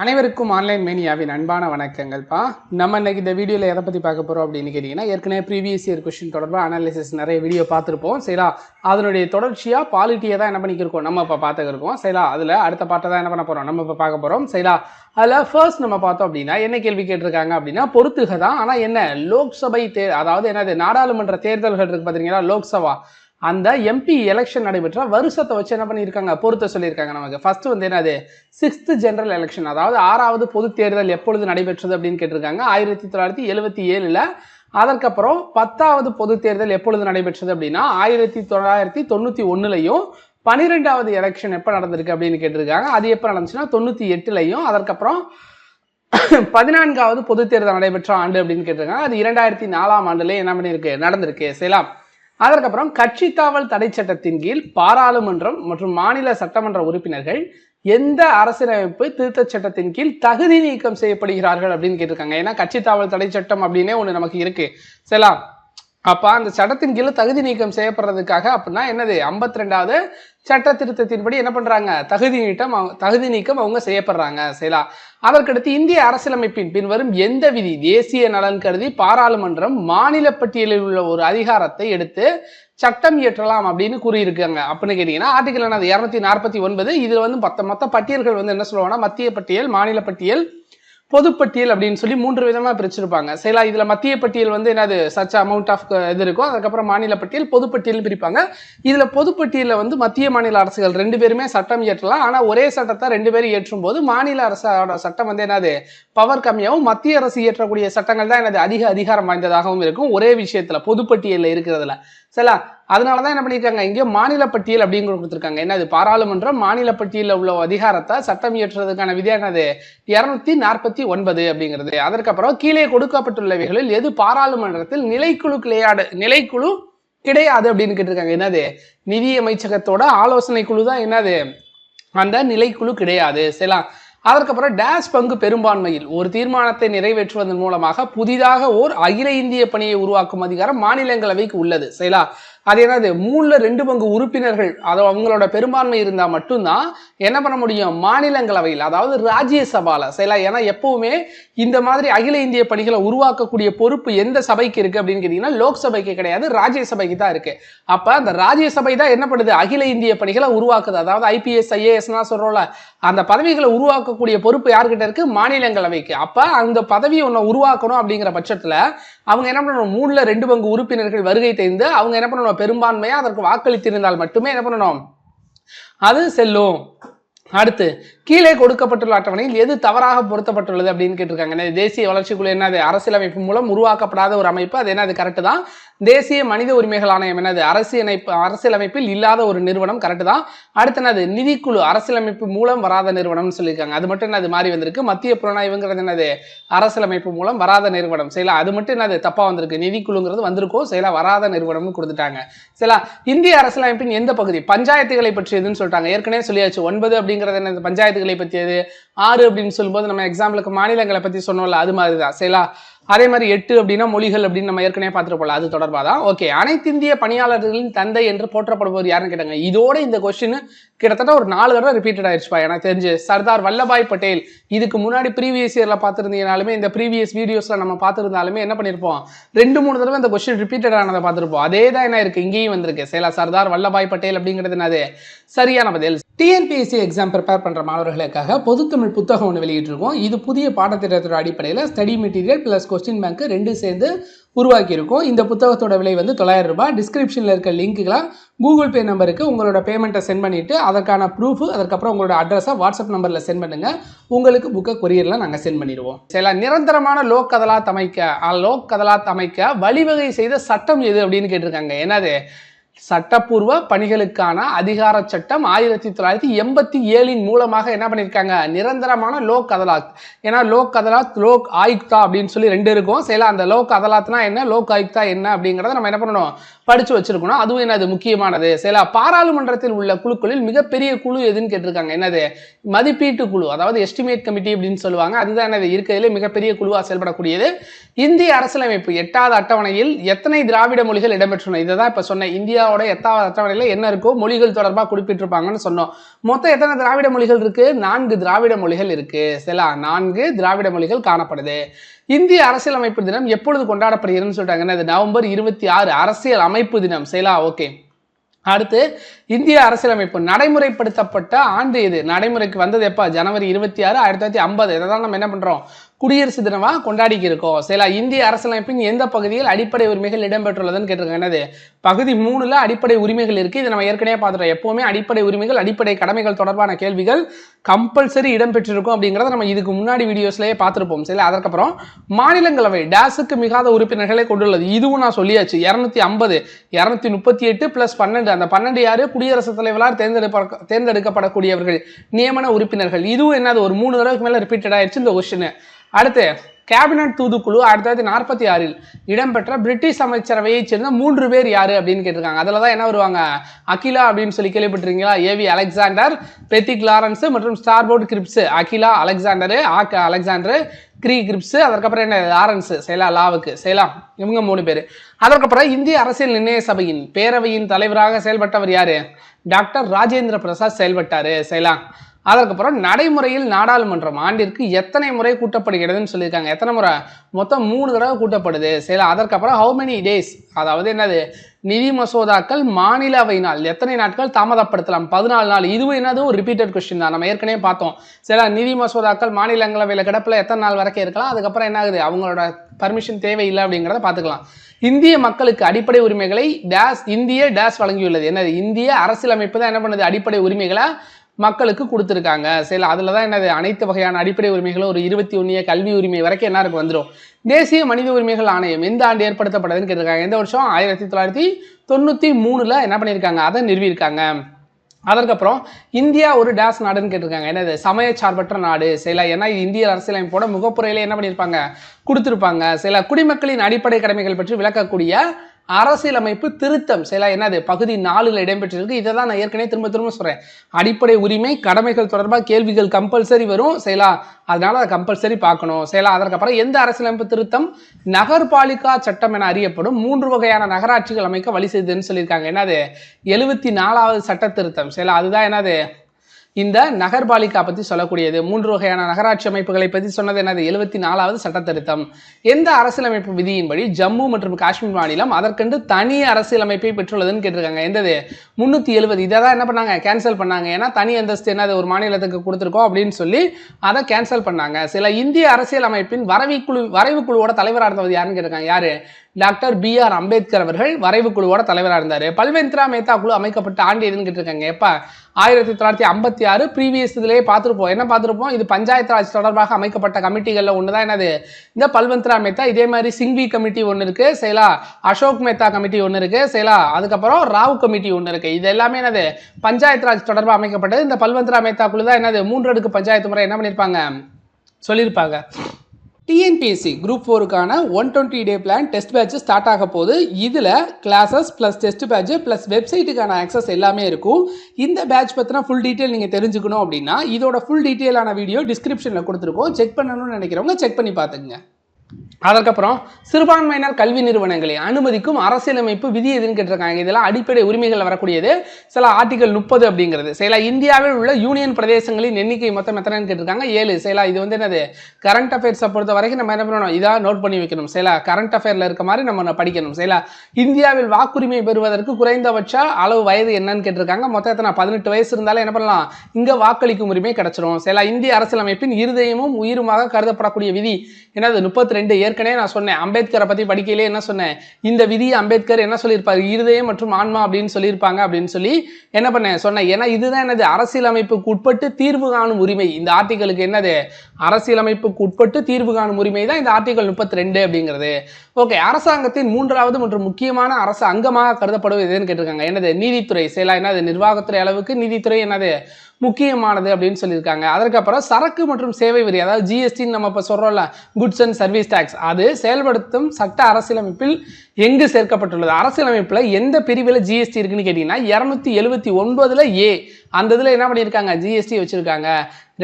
அனைவருக்கும் ஆன்லைன் மேனியாவின் அன்பான வணக்கங்கள்ப்பா. நம்ம இன்னைக்கு இந்த வீடியோவில் எதை பற்றி பார்க்க போகிறோம் அப்படின்னு கேட்டிங்கன்னா ஏற்கனவே ப்ரீவியஸ் இயர் கொஸ்டின் தொடர்பாக அனாலிசிஸ் நிறைய வீடியோ பார்த்துருப்போம். சரிங்களா அதனுடைய தொடர்ச்சியாக பாலிட்டியை தான் என்ன பண்ணிக்கிருக்கோம்? நம்ம இப்போ பார்த்துக்கிருக்கோம். சரிங்களா அதில் அடுத்த பாட்டை தான் என்ன பண்ண போகிறோம் நம்ம இப்போ பார்க்க போகிறோம் சரிங்களா அதில் ஃபர்ஸ்ட் நம்ம பார்த்தோம் அப்படின்னா என்ன கேள்வி கேட்டிருக்காங்க அப்படின்னா பொறுத்துக தான். ஆனால் என்ன? லோக்சபை தே அதாவது என்னது? நாடாளுமன்ற தேர்தல்கள் இருக்குது பார்த்தீங்கன்னா லோக்சபா. அந்த எம்பி எலெக்ஷன் நடைபெற்ற வருஷத்தை வச்சு என்ன பண்ணியிருக்காங்க? பொறுத்த சொல்லியிருக்காங்க நமக்கு. ஃபர்ஸ்ட் வந்து என்னது? சிக்ஸ்த் ஜெனரல் எலெக்ஷன் அதாவது ஆறாவது பொது தேர்தல் எப்பொழுது நடைபெற்றது அப்படின்னு கேட்டிருக்காங்க. ஆயிரத்தி தொள்ளாயிரத்தி எழுபத்தி ஏழில். அதற்கப்புறம் பத்தாவது பொது தேர்தல் எப்பொழுது நடைபெற்றது அப்படின்னா ஆயிரத்தி தொள்ளாயிரத்தி தொண்ணூற்றி ஒன்றுலையும் பன்னிரெண்டாவது எலெக்ஷன் எப்போ நடந்திருக்கு அப்படின்னு கேட்டிருக்காங்க. அது எப்போ நடந்துச்சுன்னா தொண்ணூற்றி எட்டுலையும். அதற்கப்புறம் பதினான்காவது பொது தேர்தல் நடைபெற்ற ஆண்டு அப்படின்னு கேட்டிருக்காங்க. அது இரண்டாயிரத்தி நாலாம் ஆண்டுலேயே என்ன பண்ணியிருக்கு? நடந்திருக்கு. செய்யலாம் அதற்கப்புறம் கட்சி தாவல் தடை சட்டத்தின் கீழ் பாராளுமன்றம் மற்றும் மாநில சட்டமன்ற உறுப்பினர்கள் எந்த அரசியலமைப்பு திருத்தச் சட்டத்தின் கீழ் தகுதி நீக்கம் செய்யப்படுகிறார்கள் அப்படின்னு கேட்டிருக்காங்க. ஏன்னா கட்சி தாவல் தடை சட்டம் அப்படின்னே ஒன்று நமக்கு இருக்கு. சரிங்களா அப்ப அந்த சட்டத்தின் கீழே தகுதி நீக்கம் செய்யப்படுறதுக்காக அப்படின்னா என்னது? ஐம்பத்தி ரெண்டாவது சட்ட திருத்தத்தின்படி என்ன பண்றாங்க? தகுதி நீட்டம் அவங்க- தகுதி நீக்கம் அவங்க செய்யப்படுறாங்க செய்யலாம் அதற்கடுத்து இந்திய அரசியலமைப்பின் பின்வரும் எந்த விதி? தேசிய நலன் கருதி பாராளுமன்றம் மாநில பட்டியலில் உள்ள ஒரு அதிகாரத்தை எடுத்து சட்டம் இயற்றலாம் அப்படின்னு கூறியிருக்காங்க. அப்படின்னு கேட்டீங்கன்னா ஆர்டிகல் என்னது? இரநூத்தி நாற்பத்தி ஒன்பது. இதில் வந்து மொத்த மொத்த பட்டியல்கள் வந்து என்ன சொல்லுவாங்கன்னா மத்திய பட்டியல் மாநில பட்டியல் பொதுப்பட்டியல் அப்படின்னு சொல்லி மூன்று விதமாக பிரிச்சிருப்பாங்க. சரிங்களா இதில் மத்திய பட்டியல் வந்து என்னது சச் அமௌண்ட் ஆஃப் இது இருக்கும் அதுக்கப்புறம் மாநில பட்டியல் பொதுப்பட்டியல் பிரிப்பாங்க. இதில் பொதுப்பட்டியலில் வந்து மத்திய மாநில அரசுகள் ரெண்டு பேருமே சட்டம் இயற்றலாம். ஆனால் ஒரே சட்டத்தை ரெண்டு பேரும் இயற்றும் போது மாநில அரசோட சட்டம் வந்து என்னது பவர் கம்மியாகவும் மத்திய அரசு இயற்றக்கூடிய சட்டங்கள் தான் எனது அதிக அதிகாரம் வாய்ந்ததாகவும் இருக்கும். ஒரே விஷயத்தில் பொதுப்பட்டியலில் இருக்கிறதுல. சரிங்களா? அதனால தான் என்ன பண்ணியிருக்காங்க இங்கே மாநில பட்டியல் அப்படிங்கிற கொடுத்துருக்காங்க. என்னது பாராளுமன்றம் மாநில பட்டியலில் உள்ள அதிகாரத்தை சட்டம் இயற்றுறதுக்கான விதி என்னது? இரநூத்தி நாற்பத்தி ஒன்பது அப்படிங்கிறது. அதற்கப்புறம் கீழே கொடுக்கப்பட்டுள்ளவைகளில் எது பாராளுமன்றத்தில் நிலைக்குழு கிளையாடு நிலைக்குழு கிடையாது அப்படின்னு கேட்டிருக்காங்க. என்னது? நிதி அமைச்சகத்தோட ஆலோசனை குழு தான் என்னது? அந்த நிலைக்குழு கிடையாது. சரிங்களா அதற்கப்புறம் டேஷ் பங்கு பெரும்பான்மையில் ஒரு தீர்மானத்தை நிறைவேற்றுவதன் மூலமாக புதிதாக ஓர் அகில இந்திய பணியை உருவாக்கும் அதிகாரம் மாநிலங்களவைக்கு உள்ளது. சரிங்களா அது என்னது? மூணுல ரெண்டு பங்கு உறுப்பினர்கள். அது அவங்களோட பெரும்பான்மை இருந்தால் மட்டும்தான் என்ன பண்ண முடியும்? மாநிலங்களவையில் அதாவது ராஜ்யசபாவில் சரிங்களா ஏன்னா எப்பவுமே இந்த மாதிரி அகில இந்திய பணிகளை உருவாக்கக்கூடிய பொறுப்பு எந்த சபைக்கு இருக்கு அப்படின்னு கேட்டீங்கன்னா லோக்சபைக்கு கிடையாது ராஜ்யசபைக்கு தான் இருக்கு. அப்ப அந்த ராஜ்யசபை தான் என்ன பண்ணுது? அகில இந்திய பணிகளை உருவாக்குது. அதாவது ஐபிஎஸ் ஐஏஎஸ்னா சொல்றோம்ல அந்த பதவிகளை உருவாக்கக்கூடிய பொறுப்பு யார்கிட்ட இருக்கு? மாநிலங்களவைக்கு. அப்ப அந்த பதவியை ஒன்று உருவாக்கணும் அப்படிங்கிற பட்சத்தில் அவங்க என்ன பண்ணணும்? மூணுல ரெண்டு பங்கு உறுப்பினர்கள் வருகை தெரிந்து அவங்க என்ன பண்ணணும்? பெரும்பான்மையாக அதற்கு வாக்களித்திருந்தால் மட்டுமே என்ன பண்ணணும்? அது செல்லும். அடுத்து கீழே கொடுக்கப்பட்டுள்ள அட்டவணையில் எது தவறாக பொருத்தப்பட்டுள்ளது அப்படின்னு கேட்டிருக்காங்க. என்னது தேசிய வளர்ச்சிக்குழு என்னது அரசியலமைப்பு மூலம் உருவாக்கப்படாத ஒரு அமைப்பு அது என்னது கரெக்டு தான்? தேசிய மனித உரிமைகள் ஆணையம் என்னது அரசியலமைப்பு அரசியலமைப்பில் இல்லாத ஒரு நிறுவனம் கரெக்டு தான்? அடுத்து என்னது நிதிக்குழு அரசியலமைப்பு மூலம் வராத நிறுவனம்னு சொல்லியிருக்காங்க. அது மட்டும் என்னது மாறி வந்திருக்கு. மத்திய புலனாய்வுங்கிறது என்னது அரசியலமைப்பு மூலம் வராத நிறுவனம். சரிங்களா? அது மட்டும் என்னது தப்பாக வந்திருக்கு. நிதிக்குழுங்கிறது வந்திருக்கோ சரிங்களா? வராத நிறுவனம்னு கொடுத்துட்டாங்க. சரிங்களா? இந்திய அரசியலமைப்பின் எந்த பகுதி? பஞ்சாயத்துகளை பற்றியதுன்னு சொல்லிட்டாங்க. ஏற்கனவே சொல்லியாச்சு. ஒன்பது அப்படிங்கிறது என்னது பஞ்சாயத்துகளை பற்றியது ஆறு அப்படின்னு சொல்லும்போது நம்ம எக்ஸாம்பிளுக்கு மாநிலங்களை பத்தி சொன்னோம்ல அது மாதிரி தான் சரிங்களா அதே மாதிரி எட்டு அப்படின்னா மொழிகள் அப்படின்னு நம்ம ஏற்கனவே பார்த்துருப்போம்ல அது தொடர்பாக தான் ஓகே அனைத்து இந்திய பணியாளர்களின் தந்தை என்று போற்றப்படுபவர் யாருன்னு கேட்டாங்க. இதோட இந்த கொஸ்டின் கிட்டத்தட்ட ஒரு நாலு தடவை ரிப்பீட்டட் ஆயிடுச்சுப்பா. எனக்கு தெரிஞ்சு சர்தார் வல்லபாய் பட்டேல் இதுக்கு முன்னாடி ப்ரீவியஸ் இயரில் பார்த்துருந்தீங்கனாலுமே இந்த ப்ரீவியஸ் வீடியோஸில் நம்ம பார்த்துருந்தாலுமே என்ன பண்ணியிருப்போம் ரெண்டு மூணு தடவை இந்த கொஸ்டின் ரிப்பீட்டட் ஆனதை பார்த்துருப்போம். அதே தான் என்ன இருக்குது இங்கேயும் வந்திருக்கு. சேலா சர்தார் வல்லபாய் பட்டேல் அப்படிங்கிறது என்னது? சரியான பதில். டிஎன்பிஎஸ்சி எக்ஸாம் ப்ரிப்பேர் பண்ணுற மாணவர்களுக்காக பொதுத்தமிழ் புத்தகம் ஒன்று வெளியிட்டிருக்கோம். இது புதிய பாடத்திட்டத்தோட அடிப்படையில் study material plus question bank ரெண்டும் சேர்ந்து உருவாக்கியிருக்கோம். இந்த புத்தகத்தோட விலை வந்து தொள்ளாயிரம் ரூபாய். டிஸ்கிரிப்ஷனில் இருக்க லிங்க்குலாம் கூகுள் பே நம்பருக்கு உங்களோட பேமெண்ட்டை சென்ட் பண்ணிவிட்டு அதற்கான ப்ரூஃப் அதுக்கப்புறம் உங்களோட அட்ரஸை வாட்ஸ்அப் நம்பரில் சென்ட் பண்ணுங்கள் உங்களுக்கு புக்கை கொரியரில் நாங்கள் சென்ட் பண்ணிடுவோம். சில நிரந்தரமான லோக் அதாலத் அமைக்க அஹ், லோக் அதாலத் அமைக்க வழிவகை செய்த சட்டம் எது அப்படின்னு கேட்டிருக்காங்க. என்னது? சட்டப்பூர்வ பணிகளுக்கான அதிகார சட்டம் ஆயிரத்தி தொள்ளாயிரத்தி எண்பத்தி ஏழின் மூலமாக என்ன பண்ணியிருக்காங்க? நிரந்தரமான லோக் அதாலத் ஏன்னா லோக் அதாலத் லோக் ஆயுக்தா அப்படின்னு சொல்லி ரெண்டு இருக்கும். சில அந்த லோக் அதாலத்னா என்ன? லோக் ஆயுக்தா என்ன அப்படிங்கிறத நம்ம என்ன பண்ணணும்? படிச்சு வச்சிருக்கணும். அதுவும் என்னது? முக்கியமானது. சில பாராளுமன்றத்தில் உள்ள குழுக்களில் மிகப்பெரிய குழு எதுன்னு கேட்டிருக்காங்க. என்னது? மதிப்பீட்டு குழு. அதாவது எஸ்டிமேட் கமிட்டி அப்படின்னு சொல்லுவாங்க. அதுதான் என்னது? இருக்கிறதுலே மிகப்பெரிய குழுவாக செயல்படக்கூடியது. இந்திய அரசியலமைப்பு எட்டாவது அட்டவணையில் எத்தனை திராவிட மொழிகள் இடம்பெற்றுள்ளன? இதை தான் இப்போ இந்தியா இந்தியாவோட எத்தாவது அட்டவணையில் என்ன இருக்கோ மொழிகள் தொடர்பாக குறிப்பிட்டிருப்பாங்கன்னு சொன்னோம். மொத்தம் எத்தனை திராவிட மொழிகள் இருக்கு? நான்கு திராவிட மொழிகள் இருக்கு. சில நான்கு திராவிட மொழிகள் காணப்படுது. இந்திய அரசியலமைப்பு தினம் எப்பொழுது கொண்டாடப்படுகிறதுன்னு சொல்லிட்டாங்க. என்னது? நவம்பர் இருபத்தி ஆறு அரசியல் அமைப்பு தினம். செயலா ஓகே. அடுத்து இந்திய அரசியலமைப்பு நடைமுறைப்படுத்தப்பட்ட ஆண்டு இது நடைமுறைக்கு வந்தது எப்போ? ஜனவரி இருபத்தி ஆறு ஆயிரத்தி தொள்ளாயிரத்தி ஐம்பது. இதை தான் நம்ம என்ன பண்ணுறோம் குடியரசு தினமாக கொண்டாடிக்கு இருக்கோம். சில இந்திய அரசியலமைப்பின் எந்த பகுதியில் அடிப்படை உரிமைகள் இடம்பெற்றுள்ளதுன்னு கேட்டிருக்காங்க. என்னது? பகுதி மூணுல அடிப்படை உரிமைகள் இருக்கு. இதை நம்ம ஏற்கனவே பார்த்துட்டோம். எப்பவுமே அடிப்படை உரிமைகள் அடிப்படை கடமைகள் தொடர்பான கேள்விகள் கம்பல்சரி இடம்பெற்றிருக்கும் அப்படிங்கிறத நம்ம இதுக்கு முன்னாடி வீடியோஸ்லயே பார்த்துருப்போம். சரி அதற்கப்புறம் மாநிலங்களவை டேஸுக்கு மிகாத உறுப்பினர்களை கொண்டுள்ளது. இதுவும் நான் சொல்லியாச்சு. இரநூத்தி ஐம்பது இரநூத்தி முப்பத்தி எட்டு பிளஸ் பன்னெண்டு. அந்த பன்னெண்டு யாரு? குடியரசுத் தலைவரால் தேர்ந்தெடுப்ப தேர்ந்தெடுக்கப்படக்கூடியவர்கள் நியமன உறுப்பினர்கள். இதுவும் என்னது? ஒரு மூணு தடவைக்கு மேல ரிப்பீட்டட் ஆயிடுச்சு இந்த கொஸ்டின் அடுத்து கேபினட் தூதுக்குழு ஆயிரத்தி தொள்ளாயிரத்தி நாற்பத்தி ஆறில் இடம்பெற்ற பிரிட்டிஷ் அமைச்சரவையைச் சேர்ந்த மூன்று பேர் யாரு அப்படின்னு கேட்டிருக்காங்க. அதில் தான் என்ன வருவாங்க? அகிலா அப்படின்னு சொல்லி கேள்விப்பட்டிருக்கீங்களா? A V Alexander Pethick Lawrence மற்றும் ஸ்டார்போர்ட் கிரிப்ஸ். அகிலா அலெக்சாண்டரு ஆக் அலெக்சாண்டரு கிரீ கிரிப்ஸ். அதற்கப்புறம் என்ன? லாரன்ஸ் சைலா லாவுக்கு. சேலா இவங்க மூணு பேர். அதற்கப்புறம் இந்திய அரசியல் நிர்ணய சபையின் பேரவையின் தலைவராக செயல்பட்டவர் யாரு? டாக்டர் ராஜேந்திர பிரசாத் செயல்பட்டாரு. சைலா. அதற்கப்புறம் நடைமுறையில் நாடாளுமன்றம் ஆண்டிற்கு எத்தனை முறை கூட்டப்படுகிறதுன்னு சொல்லியிருக்காங்க. எத்தனை முறை? மொத்தம் மூணு தடவை கூட்டப்படுது. சரி அதற்கப்புறம் ஹவு மெனி டேஸ் அதாவது என்னது? நிதி மசோதாக்கள் மாநிலவையினால் எத்தனை நாட்கள் தாமதப்படுத்தலாம்? பதினாலு நாள். இதுவும் என்னது? ஒரு ரிப்பீட்டட் கொஸ்டின் தான். நம்ம ஏற்கனவே பார்த்தோம். சில நிதி மசோதாக்கள் மாநிலங்களவையில் கிடப்பில் எத்தனை நாள் வரைக்கும் இருக்கலாம்? அதுக்கப்புறம் என்ன ஆகுது? அவங்களோட பர்மிஷன் தேவையில்லை அப்படிங்கிறத பார்த்துக்கலாம். இந்திய மக்களுக்கு அடிப்படை உரிமைகளை டேஸ் இந்திய டேஸ் வழங்கியுள்ளது. என்னது? இந்திய அரசியலமைப்பு தான் என்ன பண்ணுது? அடிப்படை உரிமைகளை மக்களுக்கு கொடுத்துருக்காங்க. சரி அதில் தான் என்னது? அனைத்து வகையான அடிப்படை உரிமைகளும் ஒரு இருபத்தி ஒன்றிய கல்வி உரிமை வரைக்கும் என்ன வந்துடும் தேசிய மனித உரிமைகள் ஆணையம் எந்த ஆண்டு ஏற்படுத்தப்பட்டதுன்னு கேட்டிருக்காங்க. எந்த வருஷம்? ஆயிரத்தி தொள்ளாயிரத்தி தொண்ணூற்றி மூணில் என்ன பண்ணியிருக்காங்க? அதை நிறுவியிருக்காங்க. அதற்கப்புறம் இந்தியா ஒரு டேஸ் நாடுன்னு கேட்டிருக்காங்க. என்னது? சமயச்சார்பற்ற நாடு. சில ஏன்னா இது இந்திய அரசியலமைப்போட முகப்புறையில என்ன பண்ணியிருப்பாங்க? கொடுத்துருப்பாங்க. சில குடிமக்களின் அடிப்படை கடமைகள் பற்றி விளக்கக்கூடிய அரசியலமைப்பு திருத்தம். சில என்னது? பகுதி நாலில் இடம்பெற்றிருக்கு. இதை தான் நான் ஏற்கனவே திரும்ப திரும்ப சொல்கிறேன் அடிப்படை உரிமை கடமைகள் தொடர்பாக கேள்விகள் கம்பல்சரி வரும். செயலா அதனால அதை கம்பல்சரி பார்க்கணும். செயலா அதற்கப்புறம் எந்த அரசியலமைப்பு திருத்தம்? நகர்பாலிகா சட்டம் என அறியப்படும். மூன்று வகையான நகராட்சிகள் அமைக்க வழி செய்ததுன்னு சொல்லியிருக்காங்க. என்னது? எழுபத்தி நாலாவது சட்ட திருத்தம். செயலா அதுதான் என்னது? இந்த நகர்பாலிகா பற்றி சொல்லக்கூடியது. மூன்று வகையான நகராட்சி அமைப்புகளை பற்றி சொன்னது என்னது? எழுபத்தி நாலாவது சட்ட திருத்தம். எந்த அரசியலமைப்பு விதியின்படி ஜம்மு மற்றும் காஷ்மீர் மாநிலம் அதற்கென்று தனி அரசியலமைப்பை பெற்றுள்ளதுன்னு கேட்டிருக்காங்க. எந்தது? முந்நூற்றி எழுபது இதை தான் என்ன பண்ணாங்க? கேன்சல் பண்ணாங்க. ஏன்னா தனி அந்தஸ்து என்னது ஒரு மாநிலத்துக்கு கொடுத்துருக்கோம் அப்படின்னு சொல்லி அதை கேன்சல் பண்ணாங்க. சில இந்திய அரசியல் அமைப்பின் வரைவுக்குழு வரைவு குழுவோட தலைவராக இருந்தவர் யாருன்னு கேட்டிருக்காங்க? யாரு? டாக்டர் பி ஆர் அம்பேத்கர் அவர்கள் வரைவு குழுவோட தலைவராக இருந்தார். பல்வேந்திரா மேத்தா குழு அமைக்கப்பட்ட ஆண்டு எதுன்னு கேட்டிருக்காங்க. எப்போ ஆயிரத்தி தொள்ளாயிரத்தி ஐம்பத்தி ஆறு ப்ரீவியஸ் இதுலேயே பார்த்துருப்போம். என்ன பார்த்துருப்போம்? இது பஞ்சாயத்து ராஜ் தொடர்பாக அமைக்கப்பட்ட கமிட்டிகளில் ஒன்று தான் என்னது? இந்த பல்வந்த்ரா மேத்தா இதே மாதிரி சிங்வி கமிட்டி ஒன்று இருக்கு செயலா அசோக் மேத்தா கமிட்டி ஒன்று இருக்கு செயலா அதுக்கப்புறம் ராவ் கமிட்டி ஒன்று இருக்கு. இது எல்லாமே என்னது? பஞ்சாயத்து ராஜ் தொடர்பாக அமைக்கப்பட்டது. இந்த பல்வந்த்ரா மேத்தா குழு தான் என்னது? மூன்று அடுக்கு பஞ்சாயத்து முறை என்ன பண்ணியிருப்பாங்க சொல்லியிருப்பாங்க. TNPSC group ஃபோருக்கான one twenty day plan test batch start ஆக போகுது. இதில் classes plus test batch plus வெப்சைட்டுக்கான access எல்லாமே இருக்கும். இந்த பேட்ச் பற்றின ஃபுல் டீட்டெயில் நீங்கள் தெரிஞ்சுக்கணும் அப்படின்னா இதோட ஃபுல் டீட்டெயிலான வீடியோ டிஸ்கிரிப்ஷனில் கொடுத்துருக்கோம். செக் பண்ணணும்னு நினைக்கிறவங்க செக் பண்ணி பார்த்துங்க அதற்கப்புறம் சிறுபான்மையினர் கல்வி நிறுவனங்களை அனுமதிக்கும் அரசியலமைப்பு விதி எதுன்னு கேட்டிருக்காங்க. இதெல்லாம் அடிப்படை உரிமைகள் வரக்கூடியது. சில ஆர்டிகல் முப்பது அப்படிங்கிறது. சில இந்தியாவில் உள்ள யூனியன் பிரதேசங்களின் எண்ணிக்கை மொத்தம் எத்தனைன்னு கேட்டிருக்காங்க? ஏழு. சில இது வந்து என்னது? கரண்ட் அஃபேர்ஸை பொறுத்த வரைக்கும் நம்ம என்ன பண்ணணும்? இதாக நோட் பண்ணி வைக்கணும். சில கரண்ட் அஃபேரில் இருக்க மாதிரி நம்ம படிக்கணும். சில இந்தியாவில் வாக்குரிமை பெறுவதற்கு குறைந்தபட்ச அளவு வயது என்னன்னு கேட்டிருக்காங்க. மொத்தம் எத்தனை? பதினெட்டு வயசு இருந்தாலும் என்ன பண்ணலாம்? இங்கே வாக்களிக்கும் உரிமை கிடச்சிரும். சில இந்திய அரசியலமைப்பின் இருதயமும் உயிருமாக கருதப்படக்கூடிய விதி. என்னது? முப்பத்தி ரெண்டு ஏற்கனவே நான் சொன்னேன் அம்பேத்கரை பற்றி படிக்கையிலே என்ன சொன்னேன்? இந்த விதி அம்பேத்கர் என்ன சொல்லியிருப்பார்? இருதயம் மற்றும் ஆன்மா அப்படின்னு சொல்லியிருப்பாங்க அப்படின்னு சொல்லி என்ன பண்ணேன்? சொன்னேன். ஏன்னா இதுதான் என்னது? அரசியலமைப்புக்கு உட்பட்டு தீர்வு காணும் உரிமை. இந்த ஆர்டிகளுக்கு என்னது? அரசியலமைப்புக்கு உட்பட்டு தீர்வு காணும் உரிமை தான் இந்த ஆர்டிகல் முப்பத்தி ரெண்டு அப்படிங்கிறது. ஓகே அரசாங்கத்தின் மூன்றாவது மற்றும் முக்கியமான அரசு அங்கமாக கருதப்படுவது எதுன்னு கேட்டிருக்காங்க. என்னது? நீதித்துறை. செயலா என்னது நிர்வாகத்துறை அளவுக்கு நீதித்துறை என்னது? முக்கியமானது அப்படின்னு சொல்லியிருக்காங்க. அதற்கப்புறம் சரக்கு மற்றும் சேவை வரி அதாவது ஜிஎஸ்டின்னு நம்ம இப்போ சொல்கிறோம்ல குட்ஸ் அண்ட் சர்வீஸ் டேக்ஸ் அது செயல்படுத்தும் சட்ட அரசியலமைப்பில் எங்கு சேர்க்கப்பட்டுள்ளது? அரசியலமைப்பில் எந்த பிரிவில் ஜிஎஸ்டி இருக்குன்னு கேட்டிங்கன்னா இரநூத்தி எழுபத்தி ஒன்பதில் ஏ அந்த இதில் என்ன பண்ணியிருக்காங்க? ஜிஎஸ்டி வச்சுருக்காங்க.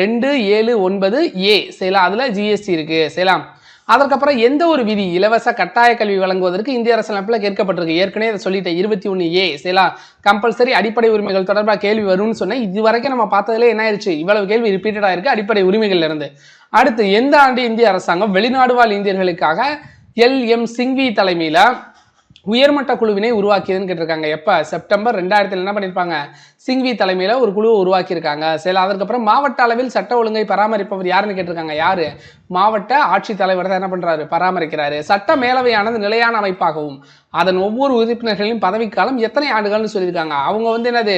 ரெண்டு ஏழு ஒன்பது ஏ செய்யலாம் அதில் ஜிஎஸ்டி இருக்குது செய்யலாம் அதற்கப்புறம் எந்த ஒரு விதி இலவச கட்டாய கல்வி வழங்குவதற்கு இந்திய அரசியலமைப்பில் கேட்கப்பட்டிருக்கு. ஏற்கனவே அதை சொல்லிட்டேன். இருபத்தி ஒன்று ஏ சரிலாம் கம்பல்சரி அடிப்படை உரிமைகள் தொடர்பாக கேள்வி வரும்னு சொன்னேன். இது வரைக்கும் நம்ம பார்த்ததுல என்ன ஆயிடுச்சு இவ்வளவு கேள்வி ரிப்பீட்டடாக ஆயிருக்கு அடிப்படை உரிமைகள்ல இருந்து. அடுத்து எந்த ஆண்டு இந்திய அரசாங்கம் வெளிநாடு வாழ் இந்தியர்களுக்காக எல். எம். சிங்வி தலைமையில் உயர்மட்ட குழுவினை உருவாக்கியதுன்னு கேட்டிருக்காங்க. எப்போ? செப்டம்பர் ரெண்டாயிரத்தில் என்ன பண்ணியிருப்பாங்க சிங்வி தலைமையில் ஒரு குழுவை உருவாக்கியிருக்காங்க. சரி அதற்கப்புறம் மாவட்ட அளவில் சட்ட ஒழுங்கை பராமரிப்பவர் யாருன்னு கேட்டிருக்காங்க. யார்? மாவட்ட ஆட்சித்தலைவர் தான் என்ன பண்ணுறாரு பராமரிக்கிறாரு. சட்ட மேலவையானது நிலையான அமைப்பாகவும் அதன் ஒவ்வொரு உறுப்பினர்களின் பதவிக்காலம் எத்தனை ஆண்டுகள்னு சொல்லியிருக்காங்க. அவங்க வந்து என்னது?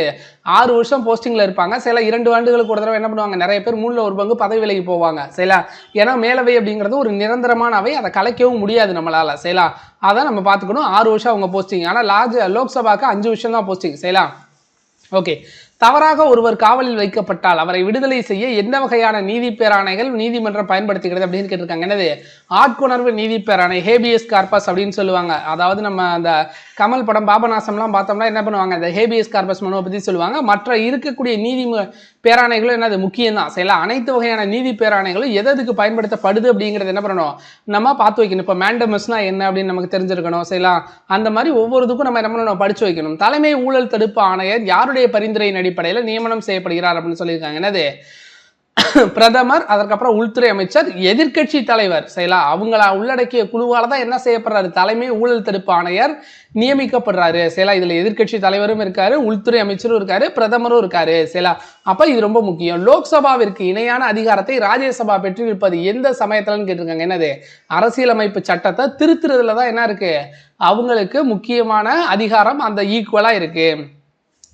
ஆறு வருஷம் போஸ்டிங்கில் இருப்பாங்க. சில இரண்டு ஆண்டுகளுக்கு ஒரு தடவை என்ன பண்ணுவாங்க? நிறைய பேர் மூணில் ஒரு பங்கு பதவி விலகி போவாங்க. சரிங்களா ஏன்னா மேலவை அப்படிங்கிறது ஒரு நிரந்தரமான அவை. அதை கலைக்கவும் முடியாது நம்மளால். சரிங்களா அதை நம்ம பார்த்துக்கணும். ஆறு வருஷம் அவங்க போஸ்டிங். ஆனால் லாஜ் லோக்சபாக்கு அஞ்சு வருஷம் தான் போஸ்டிங். சரிங்களா ஓகே. தவறாக ஒருவர் காவலில் வைக்கப்பட்டால் அவரை விடுதலை செய்ய எந்த வகையான நீதி பேராணைகள் நீதிமன்றம் பயன்படுத்துகிறது அப்படின்னு கேட்டிருக்காங்க. என்னது? ஆட்கொணர்வு நீதி பேராணை ஹேபியஸ் கார்பஸ் அப்படின்னு சொல்லுவாங்க. அதாவது நம்ம அந்த கமல் படம் பாபநாசம்லாம் பார்த்தோம்னா என்ன பண்ணுவாங்க? இந்த ஹேபியஸ் கார்பஸ் மனுவை பற்றி சொல்லுவாங்க. மற்ற இருக்கக்கூடிய நீதி பேராணைகளும் என்னது? முக்கியம்தான். சில அனைத்து வகையான நீதி பேராணைகளும் எதுக்கு பயன்படுத்தப்படுது அப்படிங்கிறது என்ன பண்ணணும்? நம்ம பார்த்து வைக்கணும். இப்போ மேண்டமஸ்னா என்ன அப்படின்னு நமக்கு தெரிஞ்சிருக்கணும். சரிங்களா? அந்த மாதிரி ஒவ்வொரு இதுக்கும் நம்ம என்ன பண்ணணும்? படிச்சு வைக்கணும். தலைமை ஊழல் தடுப்பு ஆணையர் யாருடைய பரிந்துரையின் அடிப்படையில் நியமனம் செய்யப்படுகிறார் அப்படின்னு சொல்லியிருக்காங்க. என்னது? பிரதமர் அதற்கப்புறம் உள்துறை அமைச்சர் எதிர்க்கட்சி தலைவர். சரிங்களா? அவங்கள உள்ளடக்கிய குழுவால் தான் என்ன செய்யப்படுறாரு? தலைமை ஊழல் தடுப்பு ஆணையர் நியமிக்கப்படுறாரு. சரிங்களா? இதுல எதிர்க்கட்சி தலைவரும் இருக்காரு உள்துறை அமைச்சரும் இருக்காரு பிரதமரும் இருக்காரு. சரிங்களா? அப்ப இது ரொம்ப முக்கியம். லோக்சபாவிற்கு இணையான அதிகாரத்தை ராஜ்யசபா பெற்றிருப்பது எந்த சமயத்துலன்னு கேட்டிருக்காங்க. என்னது? அரசியலமைப்பு சட்டத்தை திருத்துறதுல தான் என்ன இருக்கு? அவங்களுக்கு முக்கியமான அதிகாரம் அந்த ஈக்குவலா இருக்கு.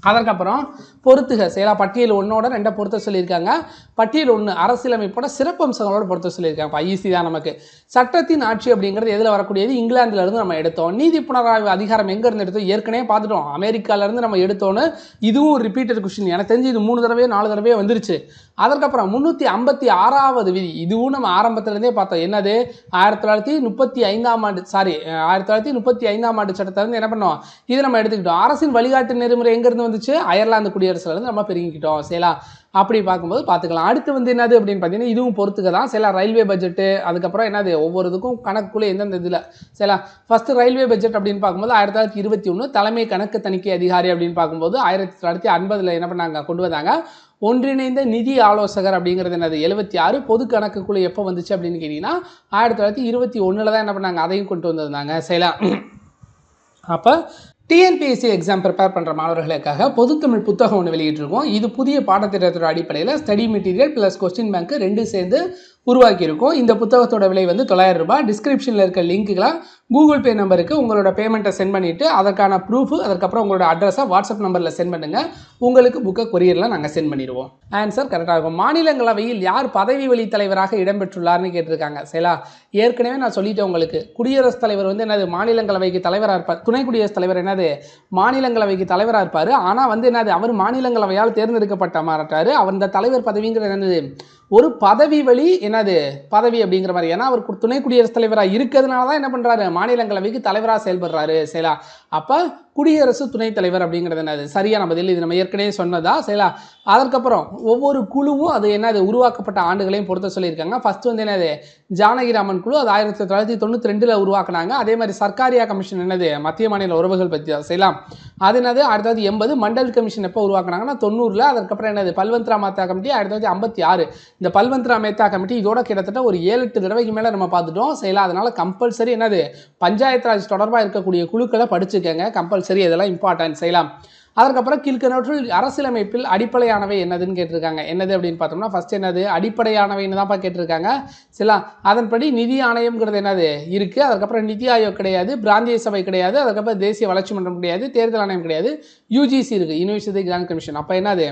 அதற்கப்புறம் பொறுத்துக செயலா பட்டியல் ஒன்றோட ரெண்டை பொறுத்த சொல்லியிருக்காங்க. பட்டியல் ஒன்று அரசியலமைப்போட சிறப்பம்சங்களோட பொறுத்த சொல்லியிருக்காங்க. இப்போ ஈஸி தான் நமக்கு. சட்டத்தின் ஆட்சி அப்படிங்கிறது எதில் வரக்கூடியது? இங்கிலாந்துலேருந்து நம்ம எடுத்தோம். நீதி புனராய்வு அதிகாரம் எங்கேருந்து எடுத்தோம்? ஏற்கனவே பார்த்துட்டோம். அமெரிக்காவிலேருந்து நம்ம எடுத்தோன்னு இதுவும் ரிப்பீட்டட் கொஸ்டின் எனக்கு தெரிஞ்சு இது மூணு தடவையோ நாலு தடவையோ வந்துருச்சு. அதற்கப்புறம் முந்நூற்றி ஐம்பத்தி ஆறாவது விதி. இதுவும் நம்ம ஆரம்பத்திலேருந்தே பார்த்தோம். என்னது? ஆயிரத்தி தொள்ளாயிரத்தி முப்பத்தி ஐந்தாம் ஆண்டு சாரி ஆயிரத்தி தொள்ளாயிரத்தி முப்பத்தி ஐந்தாம் ஆண்டு சட்டத்திலேருந்து என்ன பண்ணோம்? இது நம்ம எடுத்துக்கிட்டோம். அரசின் வழிகாட்டு நெறிமுறை எங்கேருந்து வந்துச்சு? அயர்லாந்து குடியரசுலேருந்து நம்ம பெருங்கிக்கிட்டோம் சரிங்களா அப்படி பார்க்கும்போது பார்த்துக்கலாம். அடுத்து வந்து என்னது அப்படின்னு பார்த்தீங்கன்னா இதுவும் பொறுத்துக்க தான். சில ரயில்வே பட்ஜெட்டு அதுக்கப்புறம் என்னது ஒவ்வொரு இதுக்கும் கணக்குள்ளே எந்தெந்த இதில் சில ஃபஸ்ட்டு ரயில்வே பட்ஜெட் அப்படின்னு பார்க்கும்போது ஆயிரத்தி தொள்ளாயிரத்தி இருபத்தி ஒன்று தலைமை கணக்கு தணிக்கை அதிகாரி அப்படின்னு பார்க்கும்போது ஆயிரத்தி தொள்ளாயிரத்தி ஐம்பதில் என்ன பண்ணாங்க கொண்டு வந்தாங்க. ஒன்றிணைந்த நிதி ஆலோசகர் அப்படிங்கிறது என்னது எழுபத்தி ஆறு பொது கணக்குக்குள்ளே எப்போ வந்துச்சு அப்படின்னு கேட்டிங்கன்னா ஆயிரத்தி தொள்ளாயிரத்தி இருபத்தி ஒன்றில் தான் என்ன பண்ணாங்க அதையும் கொண்டு வந்திருந்தாங்க சில. அப்போ டிஎன்பிஎஸ்சி எக்ஸாம் ப்ரிப்பேர் பண்ணுற மாணவர்களுக்காக பொதுத்தமிழ் புத்தகம் ஒன்று வெளியிட்டிருக்கோம். இது புதிய பாடத்திட்டத்தோட அடிப்படையில் study material plus question bank ரெண்டும் சேர்ந்து உருவாக்கியிருக்கோம். இந்த புத்தகத்தோட விலை வந்து தொள்ளாயிரம் ரூபாய். டிஸ்கிரிப்ஷனில் இருக்க லிங்க்குகளை கூகுள் பே நம்பருக்கு உங்களோட பேமெண்ட்டை சென்ட் பண்ணிவிட்டு அதற்கான ப்ரூஃப் அதுக்கப்புறம் உங்களோட அட்ரஸை வாட்ஸ்அப் நம்பரில் சென்ட் பண்ணுங்கள் உங்களுக்கு புக்கை கொரியரில் நாங்கள் சென்ட் பண்ணிடுவோம். ஆன்சர் கரெக்டாக இருக்கும். மாநிலங்களவையில் யார் பதவி வழி தலைவராக இடம்பெற்றுள்ளார்னு கேட்டிருக்காங்க. சரிங்களா ஏற்கனவே நான் சொல்லிட்டேன் உங்களுக்கு. குடியரசுத் தலைவர் வந்து என்னது? மாநிலங்களவைக்கு தலைவராக இருப்பார். துணை குடியரசுத் தலைவர் என்னது? மாநிலங்களவைக்கு தலைவராக இருப்பார். ஆனால் வந்து என்னது? அவர் மாநிலங்களவையால் தேர்ந்தெடுக்கப்பட்ட மாட்டார் அவர் இந்த தலைவர் பதவிங்கிறது என்னது? ஒரு பதவி வழி என்னது பதவி அப்படிங்கிற மாதிரி. ஏன்னா அவர் துணை குடியரசுத் தலைவராக இருக்கிறதுனால தான் என்ன பண்ணுறாரு மாநிலங்களவைக்கு தலைவராக செயல்படுறாரு சரியா அப்போ குடியரசு துணைத் தலைவர் அப்படிங்கிறது என்னது? சரியான பதில் இது நம்ம ஏற்கனவே சொன்னதா? சரியா? அதற்கப்புறம் ஒவ்வொரு குழுவும் அது என்னது உருவாக்கப்பட்ட ஆண்டுகளையும் பொறுத்த சொல்லியிருக்காங்க. ஃபர்ஸ்ட் வந்து என்னது? ஜானகிராமன் குழு அது ஆயிரத்தி தொள்ளாயிரத்தி தொண்ணூற்றி ரெண்டில் உருவாக்குனாங்க. அதே மாதிரி சர்க்காரியா கமிஷன் என்னது? மத்திய மாநில உறவுகள் பற்றி தான் செய்யலாம் அது என்னது? ஆயிரத்தி தொள்ளாயிரத்தி எண்பது மண்டல் கமிஷன் எப்போ உருவாக்குனாங்கன்னா தொண்ணூறில். அதுக்கப்புறம் என்னது? பல்வந்த்ரா மாத்தா கமிட்டி ஆயிரத்தி தொள்ளாயிரத்தி ஐம்பத்தி ஆறு. இந்த பல்வந்த்ரா மேத்தா கமிட்டி இதோட கிட்டத்தட்ட ஒரு ஏழு எட்டு தடவைக்கு மேலே நம்ம பார்த்துட்டோம் செய்யலாம் அதனால் கம்பல்சரி என்னது? பஞ்சாயத்து ராஜ் தொடர்பாக இருக்கக்கூடிய குழுக்களை படிச்சுக்கங்க. கம்பல்சரி சரி இதெல்லாம் இம்பார்ட்டன்ட் செய்யலாம். அதற்கப்புறம் கீழ்கணவற்றில் அரசியலமைப்பில் அடிப்படையானவை என்னதுன்னு கேட்டிருக்காங்க. என்னது அப்படின்னு பார்த்தோம்னா ஃபஸ்ட் என்னது? அடிப்படையானவைன்னு தான்ப்பா கேட்டிருக்காங்க. சில அதன்படி நிதி ஆணையம்ங்கிறது என்னது? இருக்குது அதுக்கப்புறம் நிதி ஆயோக் கிடையாது பிராந்திய சபை கிடையாது அதுக்கப்புறம் தேசிய வளர்ச்சி மன்றம் கிடையாது தேர்தல் ஆணையம் கிடையாது யூஜிசி இருக்குது யூனிவர்சிட்டி கிராண்ட் கமிஷன் அப்போ என்னது?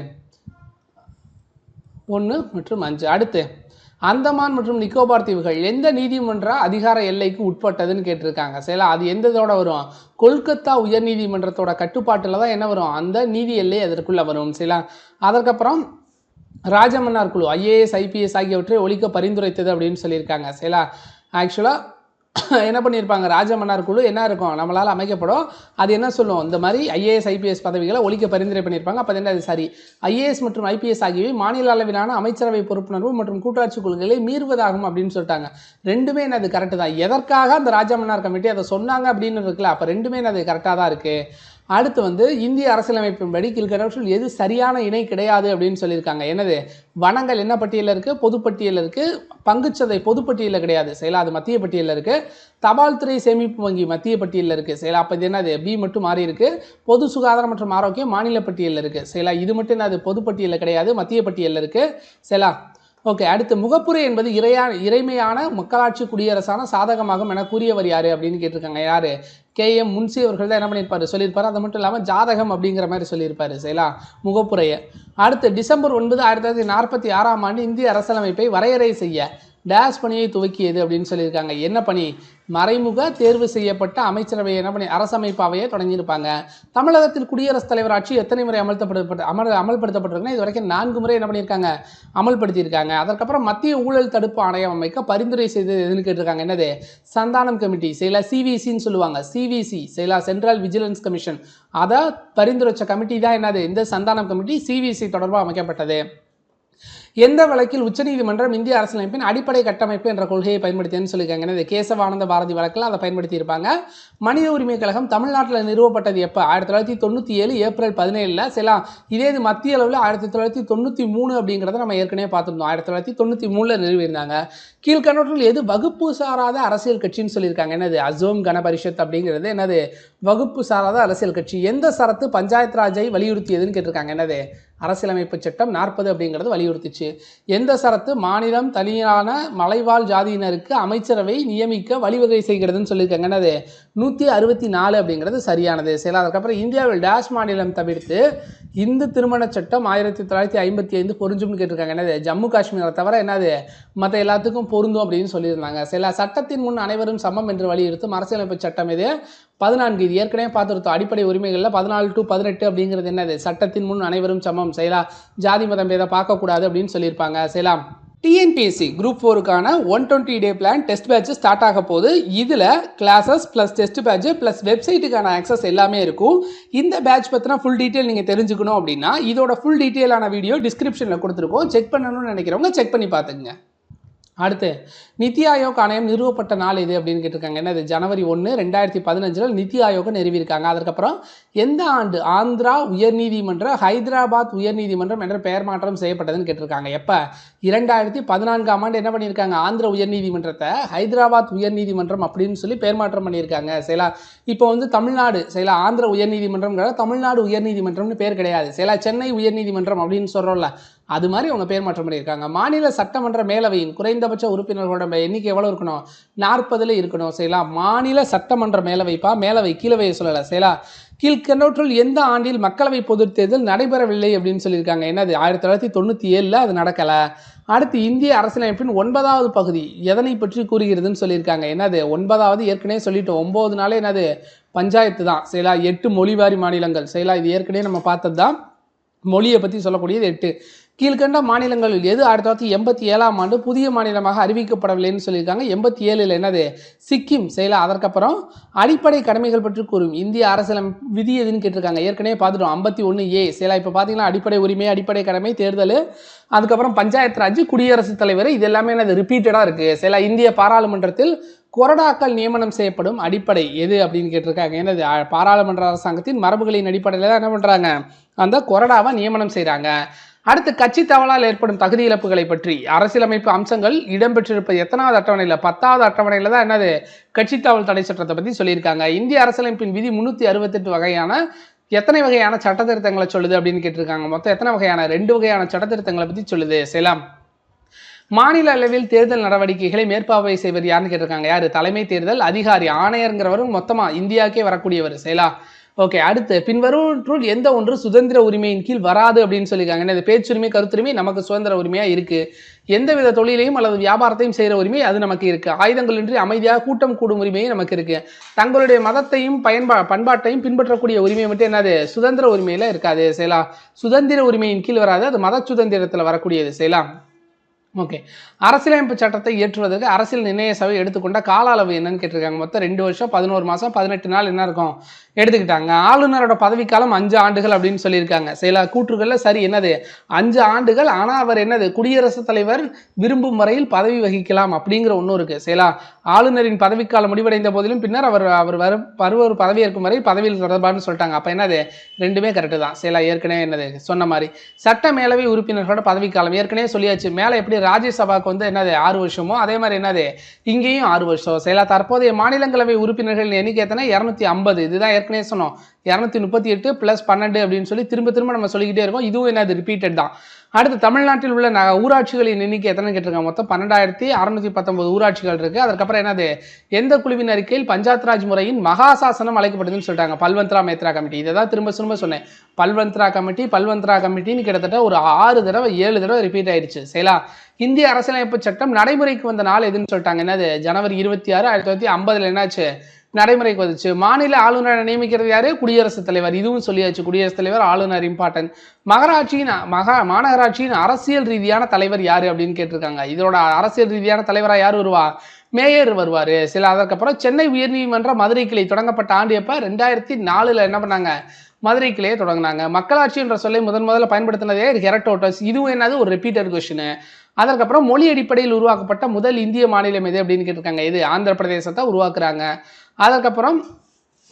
ஒன்று மற்றும் அஞ்சு. அடுத்து அந்தமான் மற்றும் நிக்கோபார் தீவுகள் எந்த நீதிமன்ற அதிகார எல்லைக்கு உட்பட்டதுன்னு கேட்டிருக்காங்க. சரிங்களா அது எந்த இதோட வரும்? கொல்கத்தா உயர்நீதிமன்றத்தோட கட்டுப்பாட்டில் தான் என்ன வரும்? அந்த நீதி எல்லை அதற்குள்ளே வரும் சில? அதற்கப்புறம் ராஜமன்னார் குழு ஐஏஎஸ் ஐபிஎஸ் ஆகியவற்றை ஒழிக்க பரிந்துரைத்தது அப்படின்னு சொல்லியிருக்காங்க சில. ஆக்சுவலாக என்ன பண்ணியிருப்பாங்க? ராஜமன்னார் குழு என்ன இருக்கும்? நம்மளால் அமைக்கப்படும். அது என்ன சொல்லும்? இந்த மாதிரி ஐஏஎஸ் ஐபிஎஸ் பதவிகளை ஒழிக்க பரிந்துரை பண்ணியிருப்பாங்க. அப்போ என்ன? அது சரி. ஐஏஎஸ் மற்றும் ஐபிஎஸ் ஆகியவை மாநில அளவிலான அமைச்சரவை பொறுப்புணர்வு மற்றும் கூட்டாட்சி கொள்கைகளை மீறுவதாகும் அப்படின்னு சொல்லிட்டாங்க. ரெண்டுமே என்னது கரெக்டு தான்? எதற்காக அந்த ராஜமன்னார் கமிட்டி அதை சொன்னாங்க அப்படின்னு இருக்குல்ல? அப்போ ரெண்டுமே என்னது கரெக்டாக தான் இருக்குது அடுத்து வந்து இந்திய அரசியலமைப்பின்படி கீழ்கணவற்றில் எது சரியான இணை கிடையாது அப்படின்னு சொல்லியிருக்காங்க. என்னது? வனங்கள் என்ன பட்டியலில் இருக்குது பொதுப்பட்டியலில் இருக்குது பங்குச்சதை பொதுப்பட்டியலில் கிடையாது. செயலா அது மத்திய பட்டியலில் இருக்குது தபால் துறை சேமிப்பு வங்கி மத்திய பட்டியலில் இருக்குது செயலா அப்போ இது என்னது? பி மட்டும் மாறி இருக்குது பொது சுகாதாரம் மற்றும் ஆரோக்கியம் மாநில பட்டியலில் இருக்குது செயலா இது மட்டும் என்னது? பொதுப்பட்டியலில் கிடையாது. மத்திய பட்டியலில் இருக்குது செயலா ஓகே அடுத்து முகப்புரை என்பது இறையா இறைமையான மக்களாட்சி குடியரசான சாதகமாகும் என கூறியவர் யார் அப்படின்னு கேட்டிருக்காங்க. யார்? கே. எம் முன்சி அவர்கள் தான் என்ன பண்ணியிருப்பார்? சொல்லியிருப்பார். அது மட்டும் இல்லாமல் ஜாதகம் அப்படிங்கிற மாதிரி சொல்லியிருப்பார் சரிங்களா? முகப்புரையை. அடுத்து டிசம்பர் ஒன்பது ஆயிரத்தி தொள்ளாயிரத்தி நாற்பத்தி ஆறாம் ஆண்டு இந்திய அரசியலமைப்பை வரையறை செய்ய டேஷ் பணியை துவக்கியது அப்படின்னு சொல்லியிருக்காங்க. என்ன பணி? மறைமுக தேர்வு செய்யப்பட்ட அமைச்சரவை என்ன பண்ணி அரசமைப்பு அவையை தொடங்கியிருப்பாங்க. தமிழகத்தில் குடியரசுத் தலைவர் ஆட்சி எத்தனை முறை அமல்படுத்தப்பட்டு அமல் அமல்படுத்தப்பட்டிருக்குன்னா இது வரைக்கும் நான்கு முறை என்ன பண்ணியிருக்காங்க? அமல்படுத்தியிருக்காங்க. அதற்கப்புறம் மத்திய ஊழல் தடுப்பு ஆணையம் அமைக்க பரிந்துரை செய்தது எதுன்னு கேட்டிருக்காங்க. என்னது? சந்தானம் கமிட்டி சில சிவிசின்னு சொல்லுவாங்க. சிவிசி சில சென்ட்ரல் விஜிலன்ஸ் கமிஷன் அதை பரிந்துரைச்ச கமிட்டி தான் என்னது? இந்த சந்தானம் கமிட்டி சிவிசி தொடர்பாக அமைக்கப்பட்டது. எந்த வழக்கில் உச்சநீதிமன்றம் இந்திய அரசியலமைப்பின் அடிப்படை கட்டமைப்பு என்ற கொள்கையை பயன்படுத்தியன்னு சொல்லியிருக்காங்க. என்னது கேசவானந்த பாரதி வழக்கில் அதை பயன்படுத்தியிருப்பாங்க. மனித உரிமை கழகம் தமிழ்நாட்டில் நிறுவப்பட்டது எப்போ? ஆயிரத்தி தொள்ளாயிரத்தி தொண்ணூற்றி ஏழு ஏப்ரல் பதினேழில் சில இதே இது மத்திய அளவில் ஆயிரத்தி தொள்ளாயிரத்தி தொண்ணூற்றி மூணு அப்படிங்கிறத நம்ம ஏற்கனவே பார்த்துருந்தோம். ஆயிரத்தி தொள்ளாயிரத்தி தொண்ணூற்றி மூணில் நிறுவியிருந்தாங்க. கீழ்கண்ணோட்டில் எது வகுப்பு சாராத அரசியல் கட்சின்னு சொல்லியிருக்காங்க. என்னது அசோம் கணபரிஷத் அப்படிங்கிறது என்னது வகுப்பு சாராத அரசியல் கட்சி. எந்த சரத்து பஞ்சாயத் ராஜை வலியுறுத்தியதுன்னு கேட்டிருக்காங்க. என்னது அரசியலமைப்பு சட்டம் நாற்பது அப்படிங்கிறது வலியுறுத்திச்சு. எந்த சரத்து மாநிலம் தனியான மலைவாழ் ஜாதியினருக்கு அமைச்சரவை நியமிக்க வழிவகை செய்கிறதுன்னு சொல்லியிருக்காங்க. என்னது? நூற்றி அறுபத்தி நாலு அப்படிங்கிறது சரியானது. சரி அதுக்கப்புறம் இந்தியாவில் டேஷ் மாநிலம் தவிர்த்து இந்து திருமண சட்டம் ஆயிரத்தி தொள்ளாயிரத்தி ஐம்பத்தி ஐந்து பொருந்தும்னு கேட்டிருக்காங்க. என்னது? ஜம்மு காஷ்மீரை தவிர என்னது? மற்ற எல்லாத்துக்கும் பொருந்தும் அப்படின்னு சொல்லியிருந்தாங்க. சில சட்டத்தின் முன் அனைவரும் சமம் என்று வலியுறுத்தும் அரசியலமைப்பு சட்டம் இது. பதினான்கு இது ஏற்கனவே பார்த்துருத்தோம் அடிப்படை உரிமைகளில் பதினாலு டு பதினெட்டு அப்படிங்கிறது என்னது? சட்டத்தின் முன் அனைவரும் சமம். செயலா ஜாதி மதம் பேதை பார்க்கக்கூடாது அப்படின்னு சொல்லியிருப்பாங்க. செயலாம் TNPSC group ஃபோருக்கான one twenty day plan test batch start ஆக போகுது. இதில் classes plus test batch plus வெப்சைட்டுக்கான access எல்லாமே இருக்கும். இந்த பேட்ச் பற்றின ஃபுல் டீட்டெயில் நீங்கள் தெரிஞ்சுக்கணும் அப்படின்னா இதோட ஃபுல் டீட்டெயிலான வீடியோ டிஸ்கிரிப்ஷனில் கொடுத்துருக்கோம். செக் பண்ணணும்னு நினைக்கிறவங்க செக் பண்ணி பார்த்துங்க அடுத்து நித்தி ஆயோக் ஆணையம் நிறுவப்பட்ட நாள் இது அப்படின்னு கேட்டிருக்காங்க. என்னது? ஜனவரி ஒன்று ரெண்டாயிரத்தி பதினஞ்சில் நித்தி ஆயோக நிறுவியிருக்காங்க. அதுக்கப்புறம் எந்த ஆண்டு? ஆந்திரா உயர்நீதிமன்றம் ஹைதராபாத் உயர்நீதிமன்றம் என்ற பெயர் மாற்றம் செய்யப்பட்டதுன்னு கேட்டிருக்காங்க. எப்போ? இரண்டாயிரத்தி பதினான்காம் ஆண்டு என்ன பண்ணியிருக்காங்க? ஆந்திர உயர்நீதிமன்றத்தை ஹைதராபாத் உயர்நீதிமன்றம் அப்படின்னு சொல்லி பெயர் மாற்றம் பண்ணியிருக்காங்க. சிலா இப்போ வந்து தமிழ்நாடு சில ஆந்திர உயர்நீதிமன்றம்ங்கிற தமிழ்நாடு உயர்நீதிமன்றம்னு பேர் கிடையாது. சில சென்னை உயர்நீதிமன்றம் அப்படின்னு சொல்கிறோம்ல அது மாதிரி அவங்க பேர் மாற்றம் பண்ணியிருக்காங்க. மாநில சட்டமன்ற மேலவையின் குறைந்தபட்ச உறுப்பினர்களோட எண்ணிக்கை எவ்வளோ இருக்கணும்? நாற்பதில் இருக்கணும். சரிங்களா? மாநில சட்டமன்ற மேலவைப்பா? மேலவை கீழவை சொல்லலை. சரிங்களா? கீழ்கண்டவற்றுள் எந்த ஆண்டில் மக்களவை பொதுத் தேர்தல் நடைபெறவில்லை அப்படின்னு சொல்லியிருக்காங்க. என்னது? ஆயிரத்தி தொள்ளாயிரத்தி தொண்ணூற்றி ஏழில் அது நடக்கலை. அடுத்து இந்திய அரசியலமைப்பின் ஒன்பதாவது பகுதி எதனை பற்றி கூறுகிறதுன்னு சொல்லியிருக்காங்க. என்னது? ஒன்பதாவது ஏற்கனவே சொல்லிட்டோம். ஒம்பது நாளே என்னது? பஞ்சாயத்து தான். சரிங்களா? எட்டு மொழிவாரி மாநிலங்கள். சரிங்களா? இது ஏற்கனவே நம்ம பார்த்தது தான் மொழியை பற்றி சொல்லக்கூடியது எட்டு. கீழ்கண்ட மாநிலங்களில் எது ஆயிரத்தி தொள்ளாயிரத்தி எண்பத்தி ஏழாம் ஆண்டு புதிய மாநிலமாக அறிவிக்கப்படவில்லைன்னு சொல்லியிருக்காங்க. எண்பத்தி ஏழில் என்னது? சிக்கிம் செயலா. அதற்கப்புறம் அடிப்படை கடமைகள் பற்றி கூறும். இந்திய அரசியலமைப்பு விதி எதுன்னு கேட்டிருக்காங்க. ஏற்கனவே பார்த்துட்டோம். ஐம்பத்தி ஒன்று ஏ செயலா. இப்போ பார்த்தீங்கன்னா அடிப்படை உரிமை அடிப்படை கடமை தேர்தல் அதுக்கப்புறம் பஞ்சாயத்து ராஜ் குடியரசுத் தலைவர் இது எல்லாமே என்னது? ரிப்பீட்டடாக இருக்குது சில இந்திய பாராளுமன்றத்தில் கொரடாக்கள் நியமனம் செய்யப்படும் அடிப்படை எது அப்படின்னு கேட்டிருக்காங்க. என்னது? பாராளுமன்ற அரசாங்கத்தின் மரபுகளின் அடிப்படையில் தான் என்ன பண்ணுறாங்க அந்த கொரடாவை நியமனம் செய்கிறாங்க அடுத்து கட்சி தவளால் ஏற்படும் தகுதி இழப்புகளை பற்றி அரசியலமைப்பு அம்சங்கள் இடம்பெற்றிருப்பது எத்தனாவது அட்டவணையில்? பத்தாவது அட்டவணையில் தான் என்னது? கட்சி தாவல் தடை சட்டத்தை பற்றி சொல்லியிருக்காங்க. இந்திய அரசியலமைப்பின் விதி முந்நூற்றி அறுபத்தெட்டு வகையான எத்தனை வகையான சட்ட திருத்தங்களை சொல்லுது அப்படின்னு கேட்டிருக்காங்க. மொத்தம் எத்தனை வகையான? ரெண்டு வகையான சட்ட திருத்தங்களை பற்றி சொல்லுது. செய்யலாம் மாநில அளவில் தேர்தல் நடவடிக்கைகளை மேற்பார்வை செய்வது யாருன்னு கேட்டிருக்காங்க. யாரு? தலைமை தேர்தல் அதிகாரி. ஆணையருங்கிறவரும் மொத்தமா இந்தியாவுக்கே வரக்கூடியவர். செயலா ஓகே அடுத்து பின்வருவற்றுள் எந்த ஒன்று சுதந்திர உரிமையின் கீழ் வராது அப்படின்னு சொல்லியிருக்காங்க. என்ன பேச்சுரிமை கருத்துரிமை நமக்கு சுதந்திர உரிமையாக இருக்குது எந்த எந்தவித தொழிலையும் அல்லது வியாபாரத்தையும் செய்கிற உரிமை அது நமக்கு இருக்குது ஆயுதங்களின்றி அமைதியாக கூட்டம் கூடும் உரிமையும் நமக்கு இருக்குது தங்களுடைய மதத்தையும் பயன்பா பண்பாட்டையும் பின்பற்றக்கூடிய உரிமை மட்டும் என்னது? சுதந்திர உரிமையில் இருக்காது செயலா சுதந்திர உரிமையின் கீழ் வராது அது மத சுதந்திரத்தில் வரக்கூடியது செயலாம் ஓகே அரசியலமைப்பு சட்டத்தை இயற்றுவதற்கு அரசியல் நிர்ணய சபை எடுத்துக்கொண்ட கால அளவு என்னன்னு கேட்டிருக்காங்க. மொத்தம் ரெண்டு வருஷம் பதினோரு மாதம் பதினெட்டு நாள் என்ன இருக்கும்? எடுத்துக்கிட்டாங்க. ஆளுநரோட பதவிக்காலம் அஞ்சு ஆண்டுகள் அப்படின்னு சொல்லியிருக்காங்க. சில கூற்றுகளில் சரி என்னது? அஞ்சு ஆண்டுகள் ஆனால் அவர் என்னது? குடியரசுத் தலைவர் விரும்பும் வரையில் பதவி வகிக்கலாம் அப்படிங்கிற ஒன்றும் இருக்குது சில ஆளுநரின் பதவிக்காலம் முடிவடைந்த போதிலும் பின்னர் அவர் அவர் வரும் பருவர் பதவியேற்கும் வரை பதவியில் தொடர்பான்னு சொல்லிட்டாங்க. அப்போ என்னது? ரெண்டுமே கரெக்டு தான். சில ஏற்கனவே என்னது? சொன்ன மாதிரி. சட்ட மேலவை உறுப்பினர்களோட பதவிக்காலம் ஏற்கனவே சொல்லியாச்சு. மேலே எப்படி ராஜ்யசபாவுக்கு வந்து என்னது? ஆறு வருஷமோ? அதே மாதிரி என்னது? இங்கேயும் ஆறு வருஷம். சில தற்போதைய மாநிலங்களவை உறுப்பினர்கள் எண்ணிக்கை எத்தனை? இரநூத்தி ஐம்பது. இதுதான் ஏற்கனவே சொன்னோம். இரநூத்தி முப்பத்தி எட்டு ப்ளஸ் பன்னெண்டு அப்படின்னு சொல்லி திரும்ப திரும்ப நம்ம சொல்லிக்கிட்டே இருக்கோம். இதுவும் என்னது ரிப்பீட்டட் தான். அடுத்து தமிழ்நாட்டில் உள்ள ஊராட்சிகளின் எண்ணிக்கை எத்தனை கேட்டிருக்காங்க? மொத்தம் பன்னெண்டாயிரத்தி அறுநூத்தி பத்தொன்பது ஊராட்சிகள் இருக்கு. அதுக்கப்புறம் என்னது? எந்த குழுவின் அறிக்கையில் பஞ்சாயத் ராஜ் முறையின் மகாசாசனம் அழைக்கப்படுதுன்னு சொல்லிட்டாங்க. பல்வந்த்ரா மேத்ரா கமிட்டி. இதை தான் திரும்ப திரும்ப சொன்னேன். பல்வந்த்ரா கமிட்டி பல்வந்த்ரா கமிட்டின்னு கிட்டத்தட்ட ஒரு ஆறு தடவை ஏழு தடவை ரிப்பீட் ஆயிடுச்சு. சரிங்களா? இந்திய அரசியலமைப்பு சட்டம் நடைமுறைக்கு வந்த நாள் எதுன்னு சொல்லிட்டாங்க. என்னது? ஜனவரி இருபத்தி ஆறு ஆயிரத்தி தொள்ளாயிரத்தி ஐம்பதுல என்னாச்சு? நடைமுறைக்கு வந்துச்சு மாநில ஆளுநரை நியமிக்கிறது யாரு? குடியரசுத் தலைவர். இதுவும் சொல்லியாச்சு. குடியரசுத் தலைவர் ஆளுநர் இம்பார்ட்டன்ட் மகராட்சியின் மகா மாநகராட்சியின் அரசியல் ரீதியான தலைவர் யாரு அப்படின்னு கேட்டிருக்காங்க. இதோட அரசியல் ரீதியான தலைவராக யார் வருவா? மேயர் வருவார். சில அதற்கப்புறம் சென்னை உயர்நீதிமன்ற மதுரை கிளை தொடங்கப்பட்ட ஆண்டு எப்போ? ரெண்டாயிரத்தி நாலில் என்ன பண்ணாங்க? மதுரை கிளையை தொடங்கினாங்க. மக்களாட்சி என்ற சொல்லை முதன் முதல்ல பயன்படுத்தினதே ஹெரட்டோட்டஸ் இதுவும் என்னது? ஒரு ரிப்பீட்டர் கொஷின் அதற்கப்புறம் மொழி அடிப்படையில் உருவாக்கப்பட்ட முதல் இந்திய மாநிலம் எது அப்படின்னு கேட்டிருக்காங்க. இது ஆந்திர பிரதேசத்தை உருவாக்குறாங்க. அதற்கப்புறம்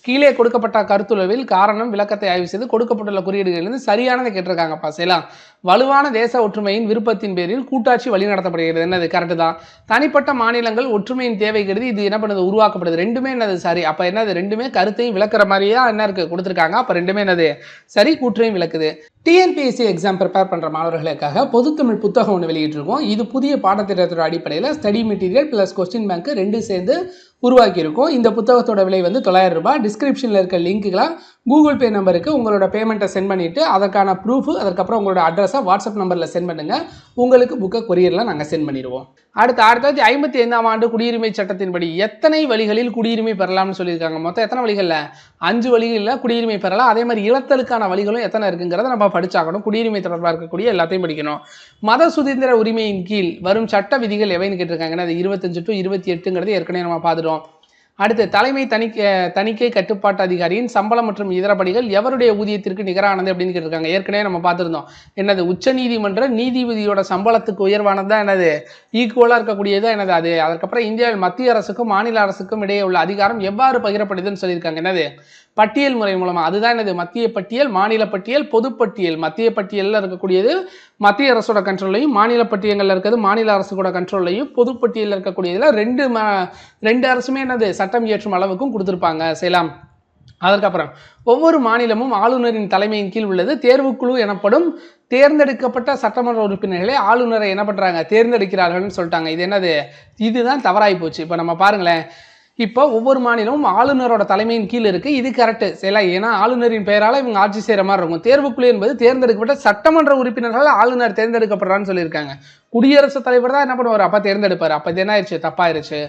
கீழே கொடுக்கப்பட்ட கருத்துளவில் காரணம் விளக்கத்தை ஆய்வு செய்து கொடுக்கப்பட்டுள்ள குறியீடுகளிலிருந்து சரியானதை கேட்டிருக்காங்க. பாசையெல்லாம் வலுவான தேச ஒற்றுமையின் விருப்பத்தின் பேரில் கூட்டாட்சி வழிநடத்தப்படுகிறது என்னது கரெக்டு தான். தனிப்பட்ட மாநிலங்கள் ஒற்றுமையின் தேவை கருதி இது என்ன பண்ணுது உருவாக்கப்படுது. ரெண்டுமே என்னது சரி. அப்போ என்னது ரெண்டுமே கருத்தையும் விளக்குற மாதிரியே என்ன இருக்கு கொடுத்துருக்காங்க. அப்போ ரெண்டுமே என்னது சரி கூற்றையும் விளக்குது. டிஎன்பிஎஸ்சி எக்ஸாம் ப்ரிப்பேர் பண்ணுற மாணவர்களுக்காக பொதுத்தமிழ் புத்தகம் ஒன்று வெளியிட்டிருக்கோம். இது புதிய பாடத்திட்டத்தோட அடிப்படையில் study material plus question bank ரெண்டு சேர்ந்து உருவாக்கியிருக்கோம். இந்த புத்தகத்தோட விலை வந்து தொள்ளாயிரம் ரூபாய். டிஸ்கிரிப்ஷனில் இருக்க லிங்க்குகளை கூகுள் பே நம்பருக்கு உங்களோட பேமெண்ட்டை சென்ட் பண்ணிவிட்டு அதற்கான ப்ரூஃப் அதுக்கப்புறம் உங்களோட அட்ரஸை வாட்ஸ்அப் நம்பரில் சென்ட் பண்ணுங்கள் உங்களுக்கு புக்கை கொரியரில் நாங்கள் சென்ட் பண்ணிடுவோம். அடுத்து ஆயிரத்தி தொள்ளாயிரத்தி ஐம்பத்தி ஐந்தாம் ஆண்டு குடியுரிமை சட்டத்தின்படி எத்தனை வழிகளில் குடியுரிமை பெறலாம்னு சொல்லியிருக்காங்க? மொத்தம் எத்தனை வழிகளில்? அஞ்சு வழிகளில் குடியுரிமை பெறலாம். அதே மாதிரி இழத்தலுக்கான வழிகளும் எத்தனை இருக்குங்கிறத நம்ம படிச்சாகணும். குடியுரிமை தொடர்பாக இருக்கக்கூடிய எல்லாத்தையும் படிக்கணும். மத சுதந்திர உரிமையின் கீழ் வரும் சட்ட விதிகள் எவைன்னு கேட்டிருக்காங்கன்னா அது இருபத்தஞ்சு டு இருபத்தி எட்டுங்கிறது ஏற்கனவே நம்ம பார்த்துட்டோம். அடுத்து தலைமை தணிக்கை தணிக்கை கட்டுப்பாட்டு அதிகாரியின் சம்பளம் மற்றும் இதர படிகள் எவருடைய ஊதியத்திற்கு நிகரானது அப்படின்னு கேட்டிருக்காங்க. ஏற்கனவே நம்ம பார்த்துருந்தோம். என்னது? உச்ச நீதிமன்ற நீதிபதியோட சம்பளத்துக்கு உயர்வானது தான் என்னது? ஈக்குவலாக இருக்கக்கூடியது எனது என்னது அது? அதுக்கப்புறம் இந்தியாவில் மத்திய அரசுக்கும் மாநில அரசுக்கும் இடையே உள்ள அதிகாரம் எவ்வாறு பகிரப்படுதுன்னு சொல்லியிருக்காங்க. என்னது? பட்டியல் முறை மூலமாக அதுதான் என்னது? மத்திய பட்டியல் மாநில பட்டியல் பொதுப்பட்டியல் மத்திய பட்டியலில் இருக்கக்கூடியது மத்திய அரசோட கண்ட்ரோல்லையும் மாநில பட்டியலில் இருக்கிறது மாநில அரசோட கண்ட்ரோல்லையும் பொதுப்பட்டியலில் இருக்கக்கூடியதில் ரெண்டு ம ரெண்டு அரசுமே என்னது? சட்டம் இயற்றும் அளவுக்கும் கொடுத்துருப்பாங்க. செய்யலாம் அதற்கப்புறம் ஒவ்வொரு மாநிலமும் ஆளுநரின் தலைமையின் கீழ் உள்ளது. தேர்வுக்குழு எனப்படும் தேர்ந்தெடுக்கப்பட்ட சட்டமன்ற உறுப்பினர்களே ஆளுநரை என்ன பண்ணுறாங்க தேர்ந்தெடுக்கிறார்கள்னு சொல்லிட்டாங்க. இது என்னது? இதுதான் தவறாகி போச்சு. இப்போ நம்ம பாருங்களேன். இப்போ ஒவ்வொரு மாநிலமும் ஆளுநரோட தலைமையின் கீழ் இருக்கு. இது கரெக்ட் சில ஏன்னா ஆளுநரின் பெயரால இவங்க ஆட்சி செய்யற மாதிரி இருக்கும். தேர்வுக்குழு என்பது தேர்ந்தெடுக்கப்பட்ட சட்டமன்ற உறுப்பினர்களால் ஆளுநர் தேர்ந்தெடுக்கப்படுறான்னு சொல்லியிருக்காங்க. குடியரசுத் தலைவர் தான் என்ன பண்ணுவார்? அப்ப தேர்ந்தெடுப்பார். அப்ப இது என்ன ஆயிடுச்சு தப்பாயிருச்சு.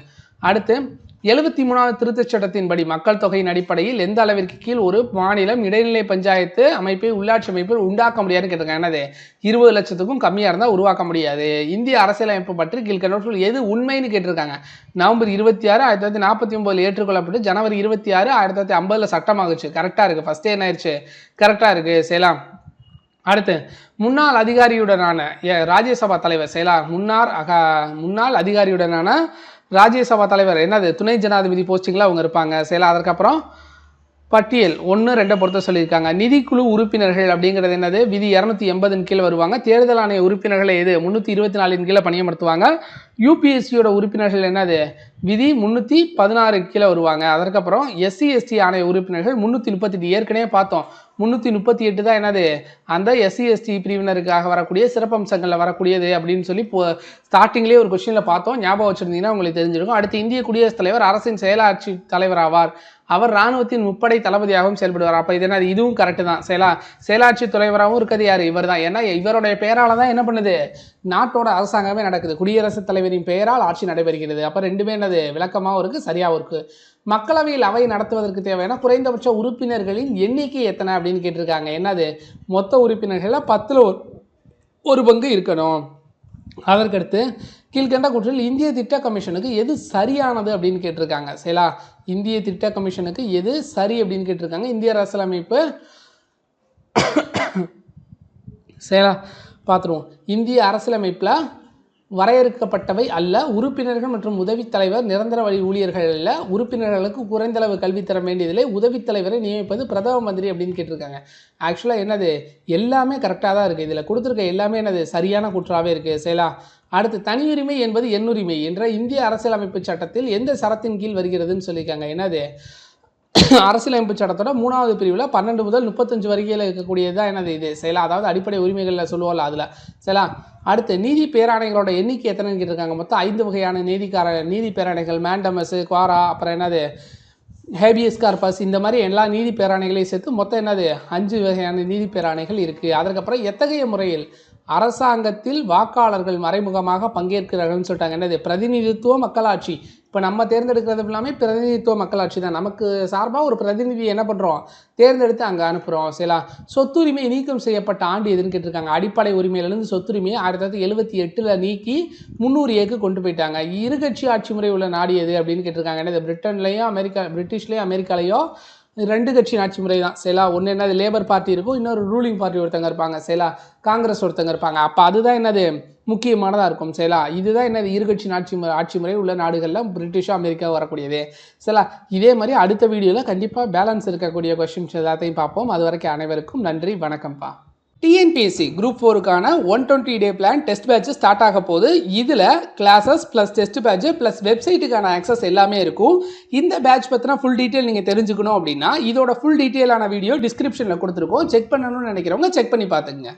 அடுத்து எழுபத்தி மூணாவது திருத்தச் சட்டத்தின்படி மக்கள் தொகையின் அடிப்படையில் எந்த அளவிற்கு கீழ் ஒரு மாநிலம் இடைநிலை பஞ்சாயத்து அமைப்பை உள்ளாட்சி அமைப்பில் உண்டாக்க முடியாதுன்னு கேட்டிருக்காங்க. என்னது? இருபது லட்சத்துக்கும் கம்மியாக இருந்தால் உருவாக்க முடியாது. இந்திய அரசியலமைப்பு பற்றி கீழ்கண்டவற்றுள் எது உண்மைன்னு கேட்டிருக்காங்க. நவம்பர் இருபத்தி ஆறு ஆயிரத்தி தொள்ளாயிரத்தி நாற்பத்தி ஒன்பதுல ஏற்றுக்கொள்ளப்பட்டு ஜனவரி இருபத்தி ஆறு ஆயிரத்தி தொள்ளாயிரத்தி ஐம்பதுல சட்டமாகுச்சு கரெக்டாக இருக்குது ஃபஸ்ட்டே என்ன ஆயிடுச்சு கரெக்டாக இருக்குது செய்யலாம் அடுத்து முன்னாள் அதிகாரியுடனான ஏ, ராஜ்யசபா தலைவர் செயலா முன்னாள் அக முன்னாள் அதிகாரியுடனான ராஜ்யசபா தலைவர் என்னது துணை ஜனாதிபதி போஸ்டிங்கில் அவங்க இருப்பாங்க. செயலா அதற்கப்புறம் பட்டியல் ஒன்று ரெண்டை பொறுத்த சொல்லியிருக்காங்க. நிதிக்குழு உறுப்பினர்கள் அப்படிங்கிறது என்னது? விதி இரநூத்தி எண்பதின் கீழே வருவாங்க. தேர்தல் ஆணைய உறுப்பினர்களை எது? முந்நூற்றி இருபத்தி நாலின் கீழே பணியமர்த்துவாங்க. யூபிஎஸ்சியோட உறுப்பினர்கள் என்னது? விதி முந்நூற்றி பதினாறு கீழே வருவாங்க. அதற்கப்புறம் எஸ்சி எஸ்டி ஆணைய உறுப்பினர்கள் முந்நூற்றி முப்பத்தெட்டு ஏற்கனவே பார்த்தோம். முந்நூற்றி முப்பத்தி எட்டு தான் என்னது? அந்த எஸ்சி எஸ்டி பிரிவினருக்காக வரக்கூடிய சிறப்பம்சங்களில் வரக்கூடியது அப்படின்னு சொல்லி இப்போ ஸ்டார்டிங்லேயே ஒரு கொஸ்டினில் பார்த்தோம். ஞாபகம் வச்சுருந்தீங்கன்னா உங்களுக்கு தெரிஞ்சிருக்கும். அடுத்து இந்திய குடியரசுத் தலைவர் அரசின் செயலாட்சி தலைவர் ஆவார். அவர் இராணுவத்தின் முப்படை தளபதியாகவும் செயல்படுவார். அப்போ இது என்ன இதுவும் கரெக்டு தான். செயலா செயலாட்சி தலைவராகவும் இருக்கிறது யார்? இவர் தான் ஏன்னா இவருடைய பெயரால் தான் என்ன பண்ணுது? நாட்டோட அரசாங்கமே நடக்குது. குடியரசுத் தலைவரின் பெயரால் ஆட்சி நடைபெறுகிறது. அப்போ ரெண்டுமே என்னது? விளக்கமாகவும் இருக்குது சரியாகவும் இருக்குது மக்களவையில் அவை நடத்துவதற்கு தேவையான குறைந்தபட்ச உறுப்பினர்களின் எண்ணிக்கை எத்தனை அப்படின்னு கேட்டிருக்காங்க. என்னது? மொத்த உறுப்பினர்களில் பத்தில் ஒரு ஒரு பங்கு இருக்கணும். அதற்கடுத்து கீழ்கண்ட குற்றில் இந்திய திட்ட கமிஷனுக்கு எது சரியானது அப்படின்னு கேட்டிருக்காங்க. சரிங்களா இந்திய திட்ட கமிஷனுக்கு எது சரி அப்படின்னு கேட்டிருக்காங்க. இந்திய அரசியலமைப்பு சரிங்களா பார்த்துருவோம். இந்திய அரசியலமைப்பில் வரையறுக்கப்பட்டவை அல்ல. உறுப்பினர்கள் மற்றும் உதவித் தலைவர் நிரந்தர வழி ஊழியர்கள் அல்ல. உறுப்பினர்களுக்கு குறைந்தளவு கல்வி தர வேண்டியதில்லை. உதவித் தலைவரை நியமிப்பது பிரதம மந்திரி அப்படின்னு கேட்டிருக்காங்க. ஆக்சுவலாக என்னது? எல்லாமே கரெக்டாக தான் இருக்குது இதில் கொடுத்துருக்க எல்லாமே என்னது? சரியான குற்றாவே இருக்குது சரிங்களா அடுத்து தனியுரிமை என்பது எண்ணுரிமை என்ற இந்திய அரசியலமைப்பு சட்டத்தில் எந்த சரத்தின் கீழ் வருகிறதுன்னு சொல்லியிருக்காங்க. என்னது? அரசியலமைப்பு சட்டத்தோட மூணாவது பிரிவில் பன்னெண்டு முதல் முப்பத்தஞ்சு வரைக்கையில் இருக்கக்கூடியது தான் என்னது இது? செயலா அதாவது அடிப்படை உரிமைகளில் சொல்லுவோம்ல அதில். சரிங்களா அடுத்து நீதி பேராணைகளோட எண்ணிக்கை எத்தனைன்னு கேட்டிருக்காங்க? மொத்தம் ஐந்து வகையான நீதிக்கார நீதி பேராணைகள் மேண்டமஸ் குவாரா அப்புறம் என்னது? ஹேபியஸ் கார்பஸ் இந்த மாதிரி எல்லா நீதி பேராணைகளையும் சேர்த்து மொத்தம் என்னது? அஞ்சு வகையான நீதி பேராணைகள் இருக்குது அதற்கப்புறம் எத்தகைய முறையில் அரசாங்கத்தில் வாக்காளர்கள் மறைமுகமாக பங்கேற்கிறார்கள்னு சொல்லிட்டாங்க. என்னது? பிரதிநிதித்துவ மக்களாட்சி. இப்போ நம்ம தேர்ந்தெடுக்கிறது எல்லாமே பிரதிநிதித்துவ மக்களாட்சி தான். நமக்கு சார்பாக ஒரு பிரதிநிதி என்ன பண்ணுறோம் தேர்ந்தெடுத்து அங்கே அனுப்புகிறோம் சரிங்களா? சொத்துரிமை நீக்கம் செய்யப்பட்ட ஆண்டு எதுன்னு கேட்டிருக்காங்க. அடிப்படை உரிமையிலிருந்து சொத்துரிமையை ஆயிரத்தி தொள்ளாயிரத்தி எழுபத்தி எட்டில் நீக்கி முந்நூறு ஏக்கு கொண்டு போயிட்டாங்க. இருகட்சி ஆட்சி முறை உள்ள நாடு எது அப்படின்னு கேட்டிருக்காங்க. என்னது? பிரிட்டன்லேயோ அமெரிக்கா பிரிட்டிஷ்லேயோ அமெரிக்காலேயோ ரெண்டு கட்சி ஆட்சி முறை தான் சேலா ஒன்று என்னது லேபர் பார்ட்டி இருக்கும் இன்னொரு ரூலிங் பார்ட்டி ஒருத்தங்க இருப்பாங்க சேலா காங்கிரஸ் ஒருத்தங்க இருப்பாங்க. அப்போ அதுதான் என்னது முக்கியமானதாக இருக்கும் சேலா. இதுதான் என்னது இருகட்சி ஆட்சி முறை ஆட்சி முறை உள்ள நாடுகளில் பிரிட்டிஷும் அமெரிக்கா வரக்கூடியது. சரிலா இதே மாதிரி அடுத்த வீடியோவில் கண்டிப்பாக பேலன்ஸ் இருக்கக்கூடிய கொஷின்ஸ் எல்லாத்தையும் பார்ப்போம். அது வரைக்கும் அனைவருக்கும் நன்றி வணக்கம்ப்பா. TNPSC group ஃபோருக்கான one twenty day plan test batch start ஆக போகுது. இதில் classes plus test batch plus வெப்சைட்டுக்கான access எல்லாமே இருக்கும். இந்த பேட்ச் பற்றின ஃபுல் டீட்டெயில் நீங்கள் தெரிஞ்சுக்கணும் அப்படின்னா இதோட ஃபுல் டீட்டெயிலான வீடியோ டிஸ்கிரிப்ஷனில் கொடுத்துருக்கோம். செக் பண்ணணும்னு நினைக்கிறவங்க செக் பண்ணி பார்த்துங்க